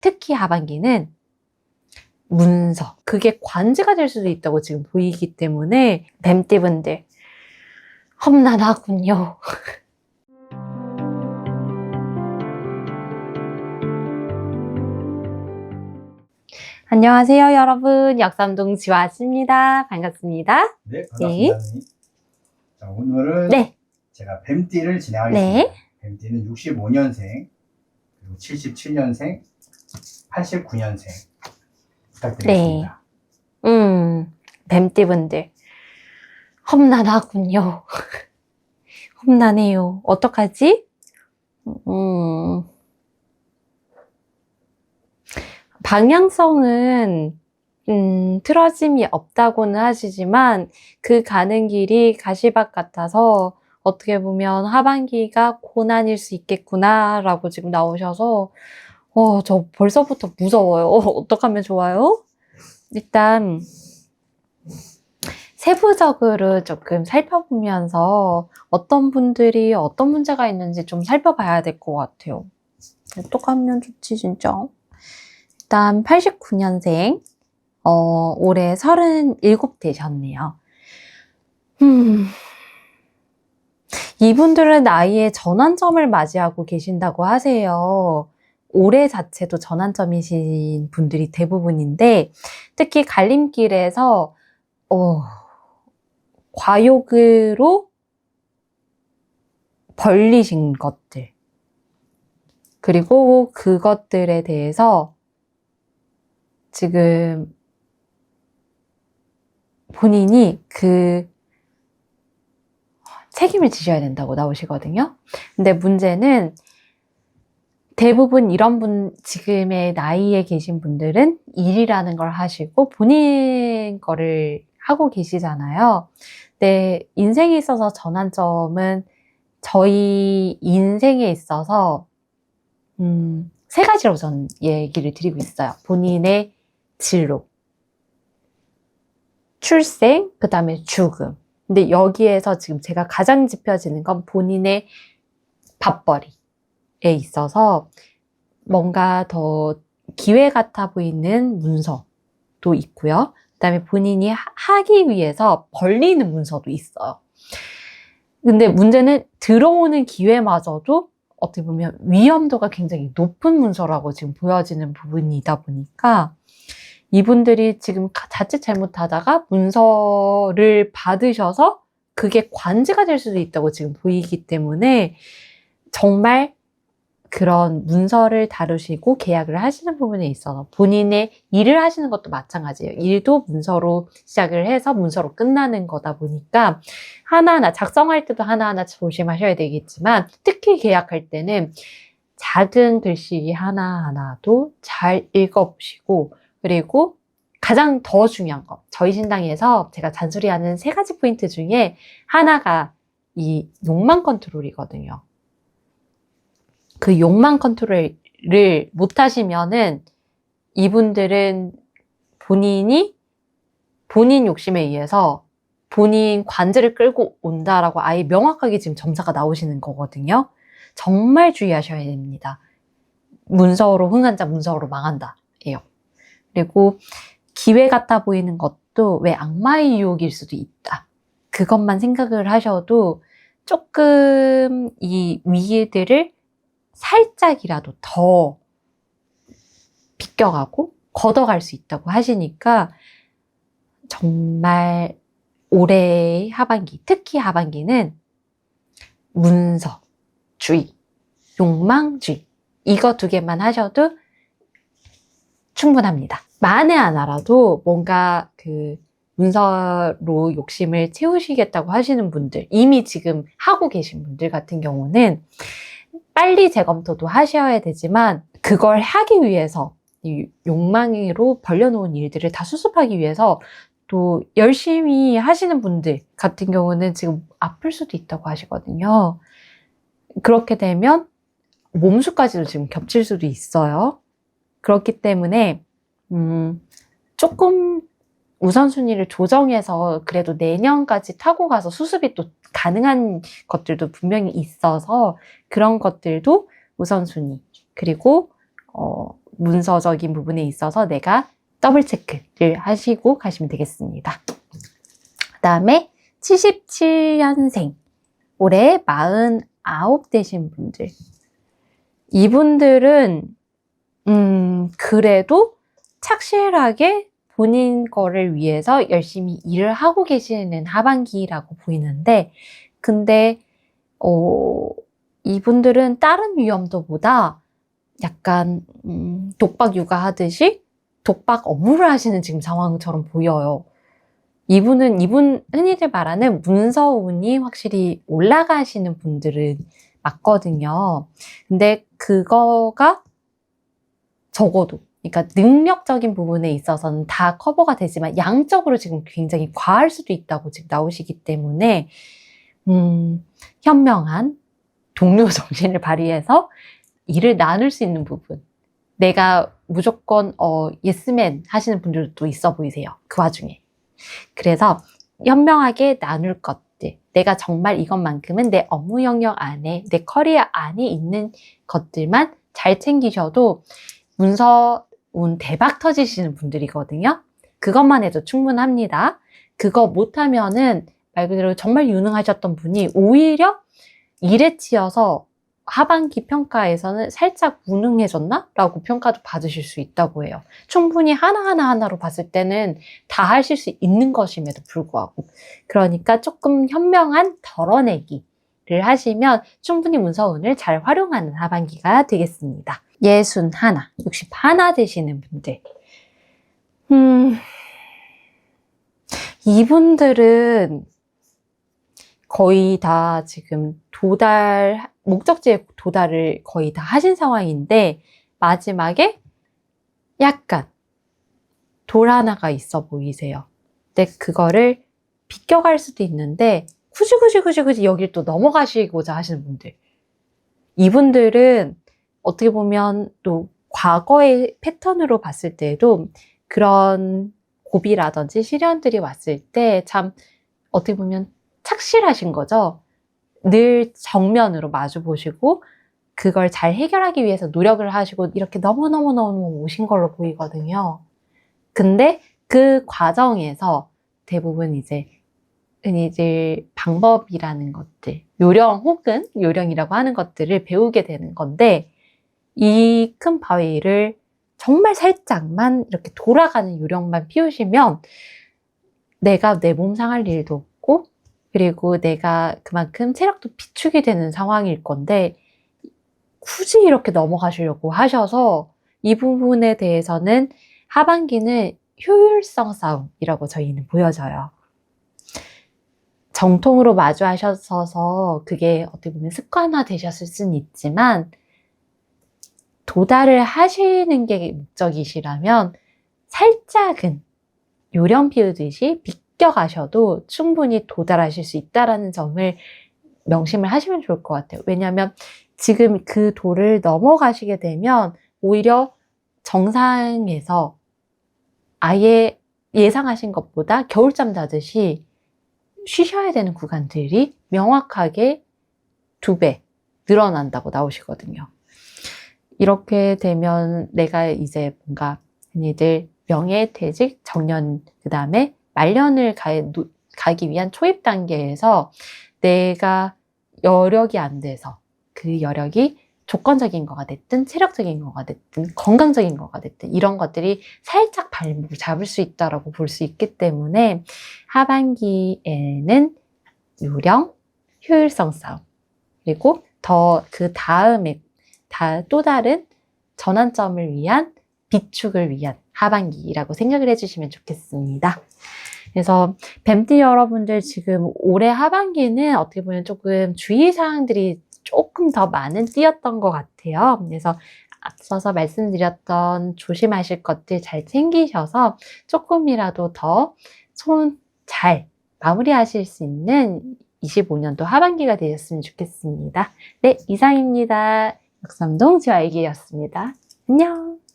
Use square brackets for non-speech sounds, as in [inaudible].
특히 하반기는 문서. 그게 관제가 될 수도 있다고 지금 보이기 때문에 뱀띠분들 험난하군요. [laughs] 안녕하세요, 여러분. 역삼동 지화씨입니다. 반갑습니다. 네, 반갑습니다. 선생님. 자, 오늘은 네. 제가 뱀띠를 진행하겠습니다. 네. 뱀띠는 65년생, 그리고 77년생, 89년생 부탁드리겠습니다. 음, 뱀띠분들. 험난하군요. [laughs] 험난해요. 어떡하지? 음, 방향성은, 음, 틀어짐이 없다고는 하시지만, 그 가는 길이 가시밭 같아서, 어떻게 보면 하반기가 고난일 수 있겠구나라고 지금 나오셔서, 어, 저 벌써부터 무서워요. 어떡하면 좋아요? 일단, 세부적으로 조금 살펴보면서 어떤 분들이 어떤 문제가 있는지 좀 살펴봐야 될 것 같아요. 어떡하면 좋지, 진짜? 일단, 89년생, 어, 올해 37 되셨네요. 음, 이분들은 나이에 전환점을 맞이하고 계신다고 하세요. 올해 자체도 전환점이신 분들이 대부분인데, 특히 갈림길에서, 어, 과욕으로 벌리신 것들. 그리고 그것들에 대해서 지금 본인이 그 책임을 지셔야 된다고 나오시거든요. 근데 문제는 대부분 이런 분, 지금의 나이에 계신 분들은 일이라는 걸 하시고 본인 거를 하고 계시잖아요. 근데 인생에 있어서 전환점은 저희 인생에 있어서, 음, 세 가지로 전 얘기를 드리고 있어요. 본인의 진로, 출생, 그 다음에 죽음. 근데 여기에서 지금 제가 가장 짚혀지는 건 본인의 밥벌이에 있어서 뭔가 더 기회 같아 보이는 문서도 있고요. 그 다음에 본인이 하- 하기 위해서 벌리는 문서도 있어요. 근데 문제는 들어오는 기회마저도 어떻게 보면 위험도가 굉장히 높은 문서라고 지금 보여지는 부분이다 보니까 이분들이 지금 가- 자칫 잘못하다가 문서를 받으셔서 그게 관제가 될 수도 있다고 지금 보이기 때문에 정말 그런 문서를 다루시고 계약을 하시는 부분에 있어서 본인의 일을 하시는 것도 마찬가지예요. 일도 문서로 시작을 해서 문서로 끝나는 거다 보니까 하나하나 작성할 때도 하나하나 조심하셔야 되겠지만 특히 계약할 때는 작은 글씨 하나하나도 잘 읽어보시고 그리고 가장 더 중요한 거 저희 신당에서 제가 잔소리하는 세 가지 포인트 중에 하나가 이 욕망 컨트롤이거든요. 그 욕망 컨트롤을 못 하시면은 이분들은 본인이 본인 욕심에 의해서 본인 관제를 끌고 온다라고 아예 명확하게 지금 점사가 나오시는 거거든요. 정말 주의하셔야 됩니다. 문서로 흥한 자, 문서로 망한다. 예요. 그리고 기회 같아 보이는 것도 왜 악마의 유혹일 수도 있다. 그것만 생각을 하셔도 조금 이 위기들을 살짝이라도 더 비껴가고 걷어갈 수 있다고 하시니까 정말 올해 하반기, 특히 하반기는 문서, 주의, 욕망주의 이거 두 개만 하셔도 충분합니다. 만에 하나라도 뭔가 그 문서로 욕심을 채우시겠다고 하시는 분들, 이미 지금 하고 계신 분들 같은 경우는 빨리 재검토도 하셔야 되지만 그걸 하기 위해서 이 욕망으로 벌려놓은 일들을 다 수습하기 위해서 또 열심히 하시는 분들 같은 경우는 지금 아플 수도 있다고 하시거든요. 그렇게 되면 몸수까지도 지금 겹칠 수도 있어요. 그렇기 때문에 음, 조금 우선순위를 조정해서 그래도 내년까지 타고 가서 수습이 또 가능한 것들도 분명히 있어서 그런 것들도 우선순위 그리고 어, 문서적인 부분에 있어서 내가 더블 체크를 하시고 가시면 되겠습니다. 그 다음에 77년생, 올해 49 되신 분들. 이분들은, 음, 그래도 착실하게 본인 거를 위해서 열심히 일을 하고 계시는 하반기라고 보이는데, 근데, 어, 이분들은 다른 위험도보다 약간, 음, 독박 육아하듯이 독박 업무를 하시는 지금 상황처럼 보여요. 이분은, 이분, 흔히들 말하는 문서운이 확실히 올라가시는 분들은 맞거든요. 근데 그거가 적어도, 그러니까 능력적인 부분에 있어서는 다 커버가 되지만 양적으로 지금 굉장히 과할 수도 있다고 지금 나오시기 때문에, 음, 현명한 동료 [laughs] 정신을 발휘해서 일을 나눌 수 있는 부분. 내가 무조건, 어, 예스맨 하시는 분들도 있어 보이세요. 그 와중에. 그래서 현명하게 나눌 것들. 내가 정말 이것만큼은 내 업무 영역 안에, 내 커리어 안에 있는 것들만 잘 챙기셔도 문서 운 대박 터지시는 분들이거든요. 그것만 해도 충분합니다. 그거 못하면은 말 그대로 정말 유능하셨던 분이 오히려 일에 치여서 하반기 평가에서는 살짝 무능해졌나? 라고 평가도 받으실 수 있다고 해요. 충분히 하나하나 하나로 봤을 때는 다 하실 수 있는 것임에도 불구하고. 그러니까 조금 현명한 덜어내기를 하시면 충분히 문서운을 잘 활용하는 하반기가 되겠습니다. 예순 하나, 60 하나 되시는 분들. 음, 이분들은 거의 다 지금 도달, 목적지에 도달을 거의 다 하신 상황인데, 마지막에 약간 돌 하나가 있어 보이세요. 근데 그거를 비껴갈 수도 있는데, 굳이 굳이 굳이 굳이 여길 또 넘어가시고자 하시는 분들. 이분들은 어떻게 보면 또 과거의 패턴으로 봤을 때에도 그런 고비라든지 시련들이 왔을 때 참 어떻게 보면 착실하신 거죠. 늘 정면으로 마주 보시고 그걸 잘 해결하기 위해서 노력을 하시고 이렇게 너무너무너무 오신 걸로 보이거든요. 근데 그 과정에서 대부분 이제 흔히들 방법이라는 것들, 요령 혹은 요령이라고 하는 것들을 배우게 되는 건데 이 큰 바위를 정말 살짝만 이렇게 돌아가는 요령만 피우시면 내가 내 몸 상할 일도 없고 그리고 내가 그만큼 체력도 비축이 되는 상황일 건데 굳이 이렇게 넘어가시려고 하셔서 이 부분에 대해서는 하반기는 효율성 싸움이라고 저희는 보여져요. 정통으로 마주하셔서 그게 어떻게 보면 습관화 되셨을 수는 있지만 도달을 하시는 게 목적이시라면 살짝은 요령 피우듯이 비껴가셔도 충분히 도달하실 수 있다라는 점을 명심을 하시면 좋을 것 같아요. 왜냐하면 지금 그 도를 넘어가시게 되면 오히려 정상에서 아예 예상하신 것보다 겨울잠 자듯이 쉬셔야 되는 구간들이 명확하게 두 배 늘어난다고 나오시거든요. 이렇게 되면 내가 이제 뭔가 흔히들 명예퇴직, 정년, 그 다음에 말년을 가, 가기 위한 초입 단계에서 내가 여력이 안 돼서 그 여력이 조건적인 거가 됐든 체력적인 거가 됐든 건강적인 거가 됐든 이런 것들이 살짝 발목을 잡을 수 있다라고 볼 수 있기 때문에 하반기에는 요령, 효율성 싸움 그리고 더 그 다음에 다 또 다른 전환점을 위한 비축을 위한 하반기라고 생각을 해주시면 좋겠습니다. 그래서 뱀띠 여러분들 지금 올해 하반기는 어떻게 보면 조금 주의사항들이 조금 더 많은 띠였던 것 같아요. 그래서 앞서서 말씀드렸던 조심하실 것들 잘 챙기셔서 조금이라도 더 손 잘 마무리하실 수 있는 25년도 하반기가 되셨으면 좋겠습니다. 네, 이상입니다. 역삼동 지화일기였습니다. 안녕!